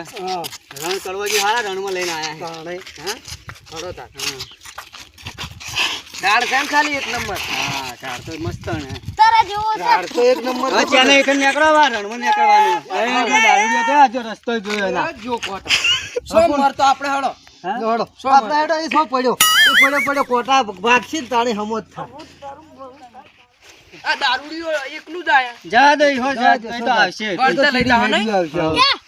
હા. રણ કડવાજી હારા રણમાં લઈને આયા તાણે. હે? હા. દાળ કેમ ખાલી એક નંબર? હા ચાર તો મસ્ત ને. તારા જેવો છે. દાળ તો એક નંબર હવે ચાલે એક નીકળવા રણમાં નીકળવાનું. હવે દારૂ લેતો આજો રસ્તો જોયો ના જો કોટા સો મર તો આપણે હળો. હળો. સો આપણે હેડો એ સો પડ્યો. એ પડ્યો પડ્યો. કોટા ભાગશી ને હમો જ થાય આ દારૂડીઓ એકલું જ આયા જા દઈ હો. જા તો આવશે વળતે લઈ આવશે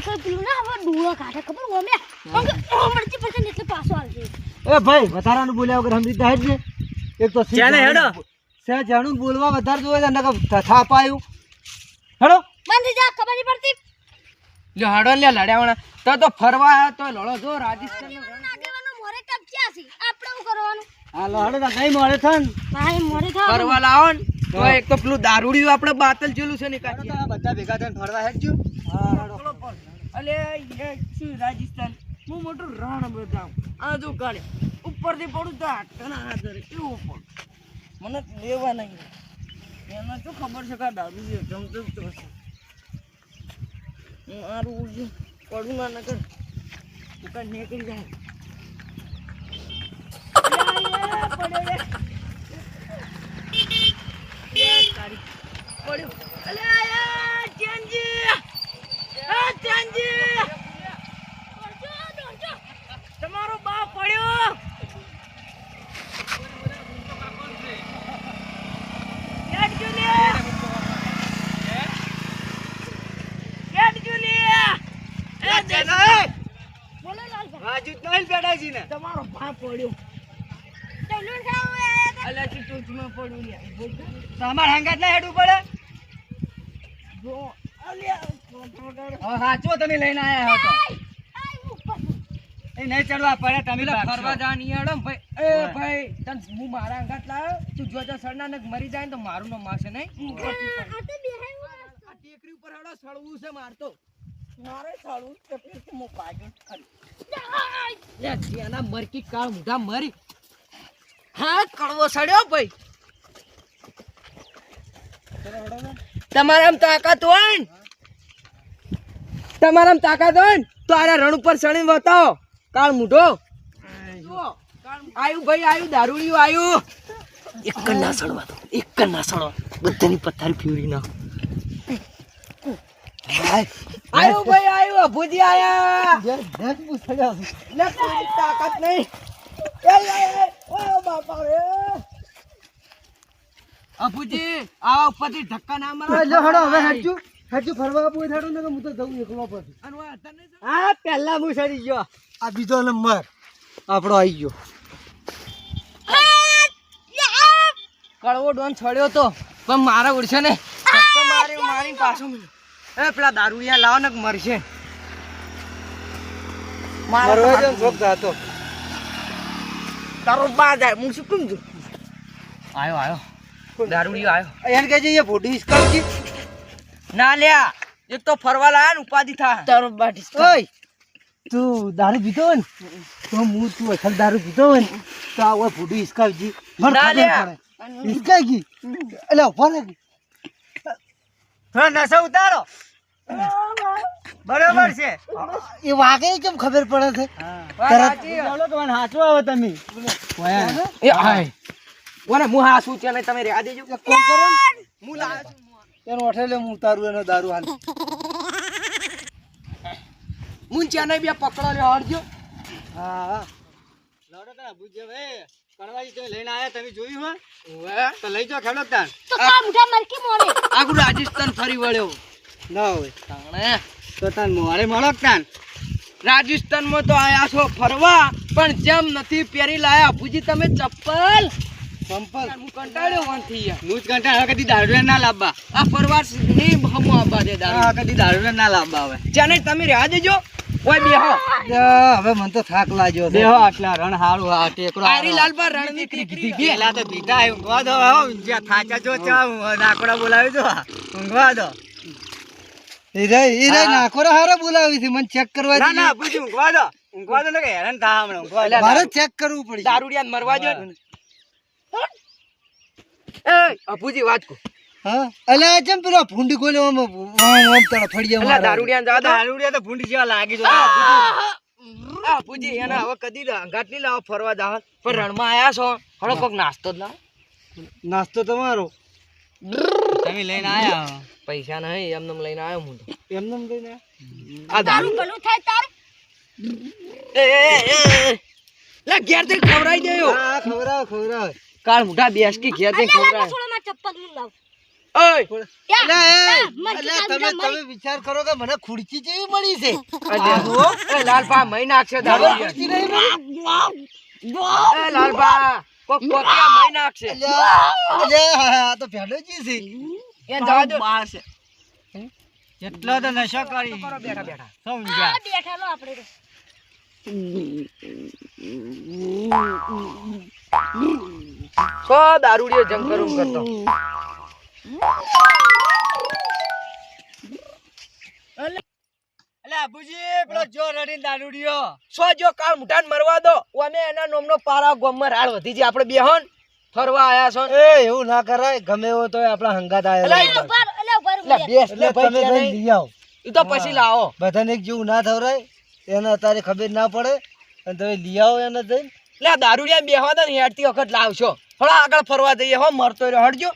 અંકલ પેલું ના હવે ડૂળો કાઢે ખબર ઓમે અંકલ મરચી એટલે પાછો આવશે એ ભાઈ વધારાનું બોલ્યા વગર સમજી હેડ ને. એક તો ચાલે હેડો. સે જાણું બોલવા વધારે જોવે છે નકર હેડો બંધ જા ખબર નહીં પડતી લ્યો હાડો લે લડ્યાવાના. તો તો ફરવા આયા તો લડો. જો રાજસ્થાન આગેવાનો મોરે છે આપણે શું કરવાનું? હાલો હેડો તા નહીં મળે છે ને. ભાઈ મોરે ફરવા લાવો ને. તો એક તો પેલું દારૂડિયું આપણે બાતલ જેલું છે ને તા બધા ભેગા થઈને ફરવા હેડજો અલે એ શું રાજસ્થાન? હું મોટું રણ બતાવું આ જો કાળે ઉપરથી પડું તો હાથના હાથરે એવું પડું. મને લેવા નહીં એને શું ખબર છે કે આ દારૂ છે? જમતો જ તો હશે. હું આ રોજ પડું ના નકર ઉકા નીકળી જાય. પડ્યો રે. એ તારી. પડ્યો. અલે, અલે, ચેનજી. એ ચેનજી. તમારો બાપ પડ્યો યાદ જો લે યાદ જો લે એ દેખાય બોલો લાલભાઈ રાજુ જ નહીં બેડાજી ને તમારો બાપ પડ્યો તૈલું થાવ એ અલ્યા તું ટોચમાં પડ્યું લે બોલ તો. તો અમારે હંગાત ના હેડવું પડે જો અલ્યા સાચો તમે લઈને આયા હો તો. એ નહીં ચડવા પડે તમે ફરવા જા ભાઈ. એ ભાઈ તને હું મારા અંગાત લાવ તું જો જો સરના ને મરી જાય તો મારું નામ મારશે નહીં? હું ઉપરથી પડું. આ તો ટેકરી ઉપર હેડો સળવું છે મારતો મારે સળવું છે એટલે કે હું ભાગ્યો ખરી લે જેના મરકી કાળ મુઢા મરી. હા કડવો સડ્યો ભાઈ. તમારામ તાકાત હોય ને? તમારામ તાકાત હોય ને તો આરા રણ ઉપર ચણી બતાવો કાળ મુઢો. આયુ ભાઈ આયુ દારૂડિયું આયુ. એક જ ના સડવા તો એક જ ના સડવા બધાની પથારી ફ્યુરી ના આયુ ભાઈ આયુ અભુજી આયા. ઘેર ઘેર પૂછડ્યા છે. લે કોઈ તાકાત નહીં. એ એ એ ઓ બાપા રે અભુજી આ ઉપરથી ધક્કા ના મારો. હવે હેડજો હેડજો ફરવા બોય હોય ને હું તો જઉં એકલો પછી. આ હા પહેલા હું સરી ગયો. આ બીજો નંબર. આપણો આવી ગયો. કડવો ડોન છડ્યો તો પણ મારા ઉડશે ને? મારી મારી પાછો એ પેલા દારૂડિયા લાવો ને મરશે. મારા શોખ થતો તારો બા જાય હું શું કેમ છું આયો. આયો દારૂડિયો આયો. એને કહે છે એ ફોટો ના લ્યા એક તો ફરવા લાયા ને ઉપાધિ થા. તારો બાટી ઓય તું દારૂ પીતો હોય ને તો હું તું અસલ દારૂ પીતો હોય ને તો આ ઓય ફોટો હિસકાવજી મને ના લ્યા. પડે. હિસકાઈ ગઈ? એટલે ઊભો રહે. હા નશો ઉતારો. બરોબર છે. એ વાગે કેમ ખબર પડે છે? બોલો આવે તમે. એ હાય ઓને હું હાસું છે ને તમે રહ્યા દેજો. કરો હું લાવ્યો છું. એનો અઠેલે હું ઉતારું એનો દારૂ હાલ. હું ચેન્નઈ બે પકડો લે હળજો હા. લડો તારા બુજે ભાઈ કણવાજી તમે લઈને આયા તમે જોયું હા ઓવે. તો લઈ જાઓ ખેડો તાન તો કામ ઉઠા મરકી મોરે આગુ રાજસ્થાન ફરી વળ્યો. ના હોય. તાણે. તો તાન મોરે મળક તાન રાજસ્થાનમાં તો આયા છો ફરવા પણ જેમ નથી પહેરી લાયા. બુજી તમે ચપ્પલ સંપલ હું કંટાળ્યો વનથી યાર. હું જ કંટાળ કદી દારૂ ના લાવવા. આ ફરવા ની હમો આબા દે દારૂ. હા કદી દારૂ ના લાવવા હવે. ચાને તમે રહ્યા દેજો ઓય બેહો. હવે મને તો થાક લાગ્યો છે. આટલા રણ હારું આ ટેકરો આરી લાલબા રણની દીકરી પેલા તો પીતા હે ઊંઘવા દો હો ઊંઝ્યા થાચા જો ચા નાકડા બોલાવી દો ઊંઘવા દો. હારે છે. મને ચેક કરવા ના ના પૂછી. ઊંઘવા દો. ઊંઘવા દો ને હેરાન થા હમણાં ઊંઘવા મારે ચેક કરવું પડે દારૂડિયા મરવા જો એ અપુજી વાત કો હા? અલ્યા જેમ પેલો ભૂંડી ખોલ્યો આમ આમ તારા ફળિયા મારે. દારૂડિયા જા દારૂડિયા તો ભૂંડી જેવા લાગી જો. આ પૂજી એના હવે કદી ઘાટ નહીં લાવો ફરવા જાવ પણ રણમાં આયા છો. હળો કોક નાસ્તો જ લાવો. નાસ્તો તમારો? તમે લઈને આયા પૈસા નહીં એમને એમ લઈને આવ્યો હું તો એમને લઈને આ દારૂ. ભલું થાય તાર. એ એ એ, લે ઘેર તે ખવડાવી દેયો હા ખવરાવ ખવડાવ. કાળ મુઠા બેસ કે ઘેર લાગે માં ચપ્પલનું લાવ. તમે વિચાર કરો કે મને ખુરચી જેવી મળી છે. મહી નાખશે મહી નાખશે. તો ભેડોજી છે. એ જવા દો એટલો તો નશો કરી. બેઠા બેઠા. સમજ્યા? બેઠા લો આપણે સો દારૂડિયો જંગ કરું કરતો. અલે અબુજી પેલો જો રડીને દારૂડિયો. સો જો કાળ મુઠાન મરવા દો. અમે એના નોમનો પારા ગોમમાં રાડ વધી છે. આપણે બેહન ફરવા આયા છો. એ એવું ના કરાય ગમે એવો તો આપણા હંગાત એટલે બેસ લે તમે લઈ આવો. એ તો પછી લાવો. બધાને જેવું ના થવરાય. એને અત્યારે ખબર ના પડે. અને તમે લઈ આવો એને જઈને. લે દારૂડિયા બેહવા દો ને હેડતી વખત લાવશો. હળો આગળ ફરવા જઈએ હો મરતો રહ્યો. હટજો.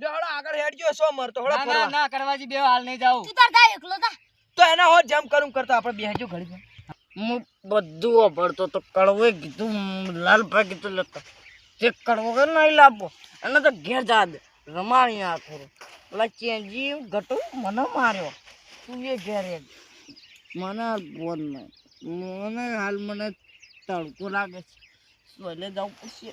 લે હળો આગળ હેડજો. સો મરતો? હળો ના ના ફરવા. ના કરવાજી બે હાલ નહીં જાવ તું તાર જા એકલો જા. તો એના હો જેમ કરું કરતા આપણે બેહજો ઘડી હું બધું વાપરતો તો કડવે કીધું લાલભાઈ કીધું લેતો જે કડવો કે નહીં લાપો એને તો ઘેર જા દે. રમાણી આ થોડું પેલા ચેન્જી ઘટો મને માર્યો. તું એ ઘેર એ. મને બોલ નહીં મને હાલ મને તડકો લાગે છે. સોલે જવું પડશે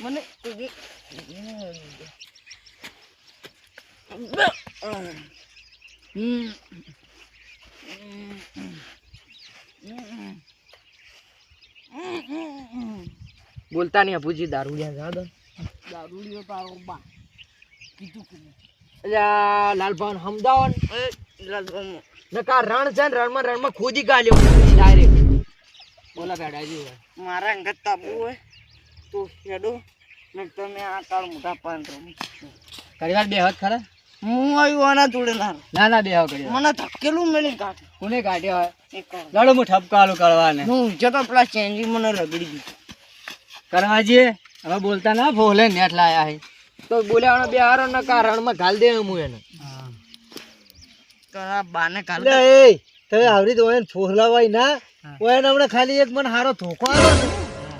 મને હમ. બોલતા નહીં અભુજી દારૂડિયા જા દો દારૂડિયો તારો બા કીધું કીધું અલ્યા લાલભાન સમજાવો નકા રણ છે ને રણમાં રણમાં ખોદી ગાલ્યો. ડાયરેક્ટ બોલા બેડાજી મારા અંગત તાબુ હોય. તો હેડો ને તમે આ કાળ મોટા પાન રમી. ઘણી બે હાથ ખરા? હું આવ્યો આના જોડે ના ના ના બે હાથ કરી મને ધકેલું મેલી કાઢ કોને કાઢ્યો હોય? લડો હું ઠપકાલું કરવાને હું જતો પેલા ચેન્જી મને રગડી દીધું. કરવાજી હવે બોલતા ના ભોલે નેટ લાયા હે. તો બોલ્યા બે હારો ના કારણમાં ઘાલ દે હું એને. તો આ બાને ઘાલ એટલે એ તમે આવડી તો એને ફોહલાવાય ના. ઓય હમણાં ખાલી એક મને હારો ધોકો આવ્યો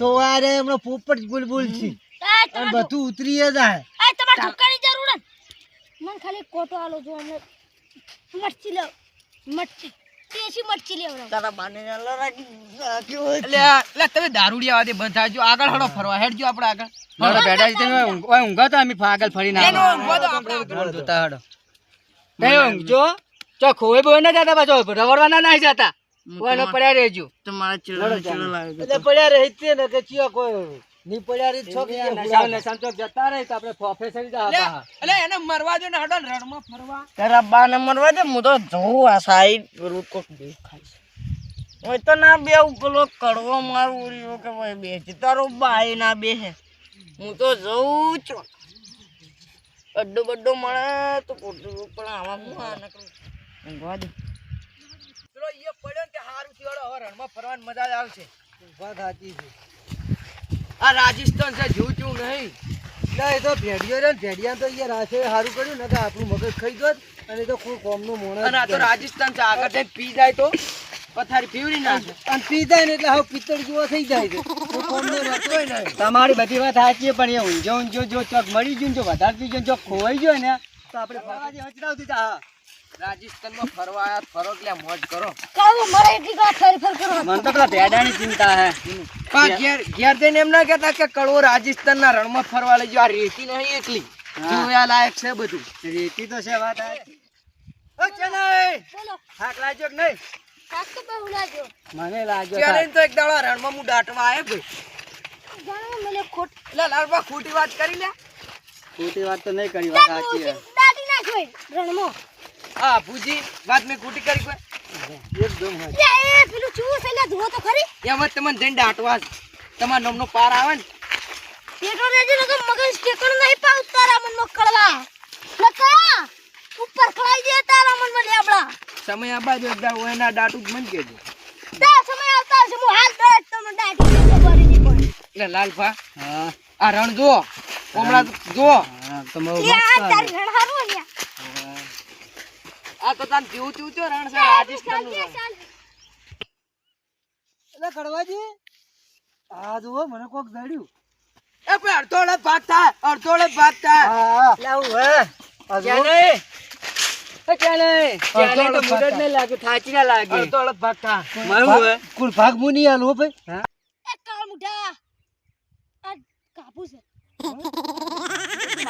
તો હમણાં પોપટ બોલ બોલ છે. અને બધું ઉતરી જ જાય. એ, તમારે ધક્કાની જરૂર મને ખાલી કોટો આલો જો અમને મરચી લેવ મરચી. દેશી મરચી લેવડાવો. તારા બાને અલ્લા રાખ્યો એટલે એટલે તમે દારૂડિયા વાદે બંધ થાજો આગળ હડો ફરવા હેડજો આપણે આગળ. લડો બેઠા છે તમે ઓય ઊંઘો તો અમે આગળ ફરી ના એનો ઊંઘવો તો આપણે જોતા હડો. નહીં ઊંઘજો ચો બોય ના જતા પાછો રવડવા ના નહીં જતા પડ્યા રહેજો. તમારા ચીડો ચીડો લાગે એટલે પડ્યા રહી જ ને કે ચિયા કોઈ ની પડ્યા રહી છો કે નશામાં નશામાં ચોક જતા રહે તો આપણે પ્રોફેસર એટલે એને મરવા દો ને હડો રણમાં ફરવા. તારા બાને મરવા દે હું તો જોઉં આ સાઈડ પેલું કોક દેખાય હોય તો ના બે પેલો કડવો મારું કે ભાઈ બે તારો બાઈ ના બે હું તો જઉં છું. અડ્ડો બડ્ડો મળે તો પોતું પણ આવા હું આ નકરું. ઊંઘવા દે. પેલો ઈ પડ્યો ને કે સારું થયો હવે રણમાં ફરવાની મજા જ આવશે. વાત સાચી છે. આ રાજસ્થાન છે જુ છું નહીં. ના એ તો ભેડિયો રે ને ભેડિયા તો યાર આશે સારું કર્યું ને તો આપણું મગજ ખાઈ ગયો અને તો કોઈ કોમનું મોણ અને આ તો રાજસ્થાન છે આગળ જઈને પી જાય તો પથારી પીવડી નાખે. અને પી જાય ને એટલે હવે પિત્તળ જેવો થઈ જાય છે. તમારી બધી વાત સાચી પણ એ ઊંઝો ઊંઝો જો ચોક મળી ગયું જો વધારે પી ગયું જો ખોવાઈ ગયો ને તો આપણે હચડાવતી જા. રાજસ્થાનમાં ફરવા આયા ફરો એટલે મોજ કરો. કાલો મરે એટલી વાર ફરી ફર કરો મને તો પેલા ભેડાની ચિંતા હે. પા ઘેર ઘેર જઈને એમ ના કહેતા કે કડવો રાજસ્થાનના રણમાં ફરવા લઈ જો આ રેતી નહીં એકલી. જોયા લાયક છે બધું. રેતી તો છે વાત આ ઓ ચેનઈ, બોલો. હાક લાજો કે નહીં? હાક તો બહુ લાજો મને લાજો ત્યારે તો એક દાડો રણમાં હું દાટવા આવ્યો ભાઈ જાણો મને ખોટ એટલે લાલબા ખોટી વાત કરી લે ખોટી વાત તો નહીં કરી વાત સાચી હે. દાટી નાખ્યો એ રણમાં. હા ભૂજી વાત મેં ખોટી કરી કોઈ? એકદમ. એ પેલું ચૂસ એટલે જુઓ તો ખરી. એમાં તમને જઈને આટવા તમારા નામનો પાર આવે ને. પેટો રેજે નકર મગજ ટેકણ નહીં પા ઉતારા મન કળવા. લકા ઉપર ખળાઈ દે તારા મનમાં લેબડા. સમય આ બાજુ એકદા હોય એના દાટું જ મન કેજો તા સમય આવતા છે હું હાલ દે તમને દાટી દે ખબરની પડે એટલે લાલભા હા. આ રણ જો કોમળા જો હા તમારું લે આ તારી રણ હારું ને. આ તો તાન જેવું તેવું થયો રણ સર રણ. ચાલ એટલે કડવાજી આ જુઓ મને કોક જડ્યું એ પણ અડધો અડધ ભાગ થાય અડધો ભાગ થાય. લાવું હે. આ જુઓ. ક્યાં નહીં? એ ક્યાં નહીં? અડધો ક્યાં નહીં તો અડધો મુરત લાગે થાચીના લાગે. અડધો અડધ ભાગ મારું હે કુલ ભાગ મુની આલો હો ભાઈ. એ કાળ મુઢા આ કાપુ છે.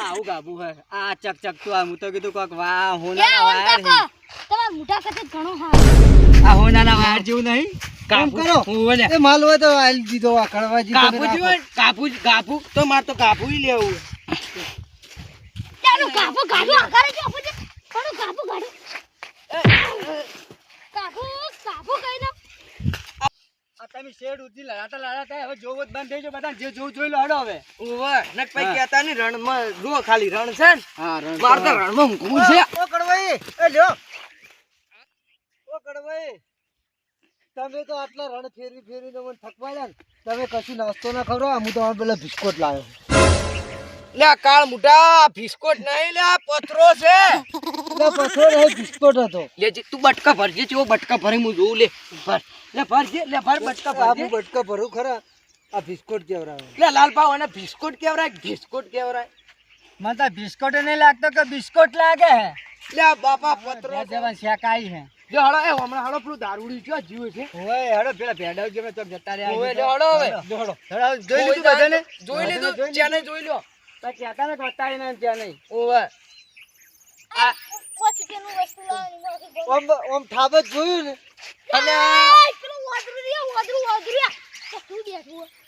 આવું ગાબુ હે. આ ચક ચક તો આ હું તો કીધું કોક વા હોના હોનાના વાયર હે. તમાર મુઢા કતે ઘણો હા આ હોનાના વાયર જેવું નહીં. કામ કરો. હું એ માલ હોય તો આલી દીધો આ કડવાજી તમે કાપુ રાખો. કાપુ કાપુ તો મારે તો કાપુ ય લેવું ચાલો કાપુ ગાડો આકારે કાપો ઘણો કાપો ગાડો. કાપુ કાપો કઈ ના તમે શેડ ઉધી લડાતા લડાતા હવે જોવો જ બંધ થઈ બધા જે જોવું જોઈ લો હડો હવે. ઓવે નક પછી કહેતા રણમાં જો ખાલી રણ છે ને. હા મારે તો રણમાં હું છે. ઓ કડવાઈ. એ લ્યો. ઓ કડવાઈ. તમે તો આટલા રણ ફેરવી ફેરવીને મને થકવાડ્યા તમે કશું નાસ્તો ના ખવડાવો હું તમારે પેલા બિસ્કોટ લાવ્યો. લે કાળ મોટા બિસ્કોટ નહીં લે પથરો છે. એટલે પથ્થર એ બિસ્કોટ હતો. લેજે તું બટકા ભરજે ચેવો બટકા ભરી હું જોઉં લે ભર. લે ભરજે લે ભર બટકા આ હું બટકા ભરું ખરા. આ બિસ્કોટ કેવડાવે લે લાલભાવ અને બિસ્કોટ કેવરાય બિસ્કોટ કેવરાય. માતા બિસ્કોટ નહીં લાગતો કે બિસ્કોટ લાગે હે. લે બાપા પથરો બે જવાન શેકાઈ હે. જો હળો એ હમણાં હળો પેલું દારૂડી ક્યાં જીવ છે. ઓય હળો પેલા ભેડાવ જેવા તો જતા રહ્યા હોય હળો હવે. હેડો જોઈ લીધું બધાને? જોઈ લીધું ચેને જોઈ લો બતાવી ને ત્યાં નહીં ઓવે આ પોચ પેલું વસ્તુ લાવવાની માથે ગો ઓમ ઓમ થાબત જોયું ને અને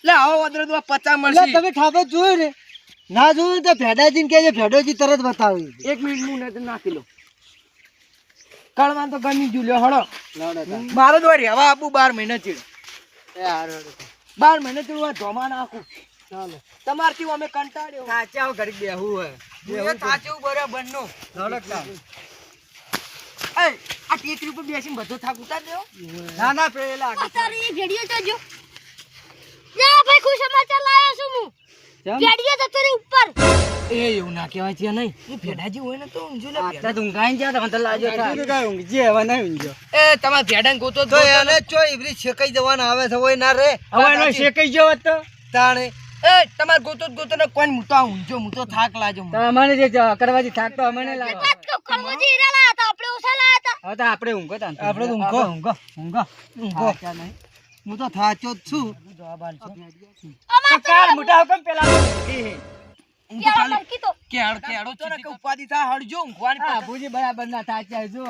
લે આવો વદરો તો પચા મળશે. તમે થાબત જોયું ને ના જોયું તો ભેડાજીને કહેજે ભેડોજી તરત બતાવી એક મિનિટ હું નજર નાખી લો કળવાન તો ગમી લ્યો હળો. મારે આપું બાર મહિના ચીડ. એ બાર મહિના ચીડ ધોમા નાખું. ચાલો. તમારથી અમે કંટાળ્યો. સાચા ઘડીક બેહવું હે એ સાચું બરા બનનો લડો તા. એ આ ટેકરી ઉપર બેસીને બધો થાક ઉતાર દેવો. ના ના પેલા. તારી ભેડિયો તો જો. ભાઈ ખુશ સમાચાર લાવ્યો છું હું? ભેડિયો તો તારી ઉપર. એ એવું ના કહેવાય છે નહીં. હું ભેડાજી હોય ને તો ઊંઝો લે આટલા તો ઊંઘાઈ ગયા તા, મને તો લાગ્યો તા. કાંઈ ઊંઘજી હવે નહીં ઊંઘ્યો. એ તમારે ભેડાને ગોતો તો એને ચો ઇબરી છેકાઈ જવાના આવે છે હોય ના રે. હવે એનો શેકાઈ ગયો હોત તો? તાણે. એ તમારે ગોતો ગોતો ને કોઈ હું તો આ હું તો થાક લાજો તો અમને જે કરવાજી થાક તો અમને લાગે વાત તો લાયા હતા આપણે ઓછા લાયા હતા હવે તો આપણે ઊંઘો તા. આપણે તો ઊંઘો. ઊંઘો ઊંઘો ઊંઘો. નહીં. હું તો થાચો જ છું કાળ મોટા હુકમ પેલા ઊંઘી હે. હું તો કેળો ખાલી મરકી તો કેળ કેળો તો કે ઉપાધિ થાય હળજો ઊંઘવાની ભુજી બરાબર ના થાચ્યા જો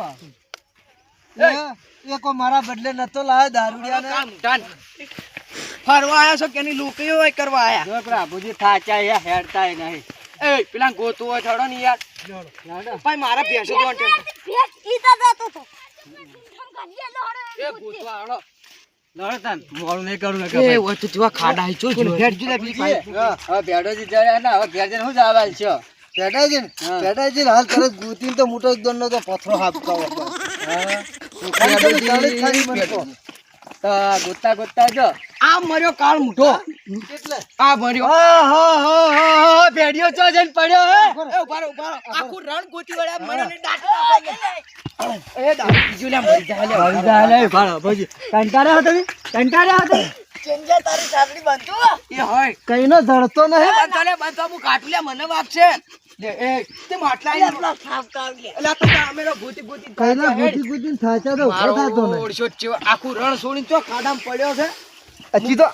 એ કો મારા બદલે નતો લાયો દારૂડિયા ફરવા આયા છો કે નહીં હોય કરવા આયા? જો પ્રભુજી થાચા યા હેડતાય નહીં. એ પેલા ગોતું હોય થોડો ને યાર. ભાઈ મારા ભેંસો તો ભેટ લીધા જતો તો એ ગોતવા હળો લડો તા નહીં કરું કે એ જેવા ખાડા હી ચો જો. હા, જયારે ને હવે ઘેર જઈને શું જવાલ છો હા. હાલ તરત ગુતીને તો મોટો જ દંડનો તો પથરો હાપકાવો ગોતા ગોતા જો. આ મર્યો કાળ મુઠો આ મર્યો. ભેડિયો ચો જઈને પડ્યો હે? એ ઊભા રહો, ઊભા રહો. આખું રણ ગોતી વળ્યા મર્યો દાંત એ દારૂ પીજો લે મરી જા લે. ભાઈ જા લે ભાડો ભુજી. કંટાળ્યા હો તમે? કંટાળ્યા હો તમે? એ હોય. કઈનો ધડતો નહીં. બાંધો લે, બાંધો. હું કાઢું લે, મને વાગશે. લે, તે તો તો આખું રણ છોડીને તો ખાડામાં પડ્યો છે? હજી તો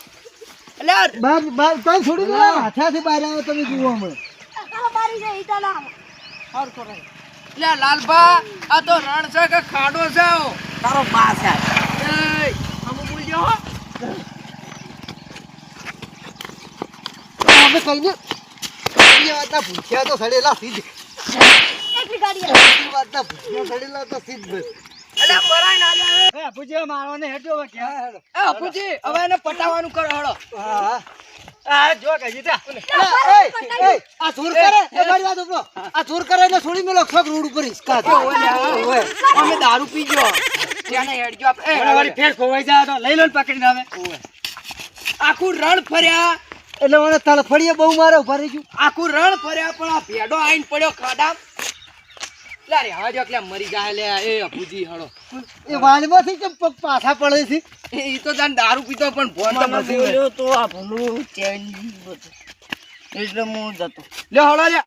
અલ્યા, બાર બાર કઈ છોડી દો હાથાથી બહાર આવો તમે જુઓ અમે આવે. લાલભા આ તો રણ છે કે ખાડો છે તારો બા છે. હમું બોલજો અમે કઈ વાતના ભૂખ્યા તો સડેલા સીધ. કઈ વાતના ભૂખ્યા સડેલા તો સીધ. બસ કરો હળો હા હા. આ જો કે જીતા. એ, એ, એ, આ કરે એ મારી વાત ઉપરો. આ જોર કરે એટલે છોડી મેલો છોક રોડ ઉપર હિસકા અમે દારૂ પીજો ત્યાં હેડજો. આપણે ફેર ખોવાઈ જાય તો લઈ લો ને પકડીને હવે. આખું રણ ફર્યા. એટલે મને તળફડીએ બહુ મારે ફરી ગયું. આખું રણ ફર્યા પણ આ ભેડો આઈને પડ્યો ખાડા લારે રે હવે જો એટલે મરી જાય લે એ અપુજી હળો. એ વાલમાંથી કેમ પગ પાછા પડે છે? એ તો જાન દારૂ પીતો પણ ફોન તો નથી તો આ ભૂલું ચેન્જ એટલે હું જતો. લે હળો લે.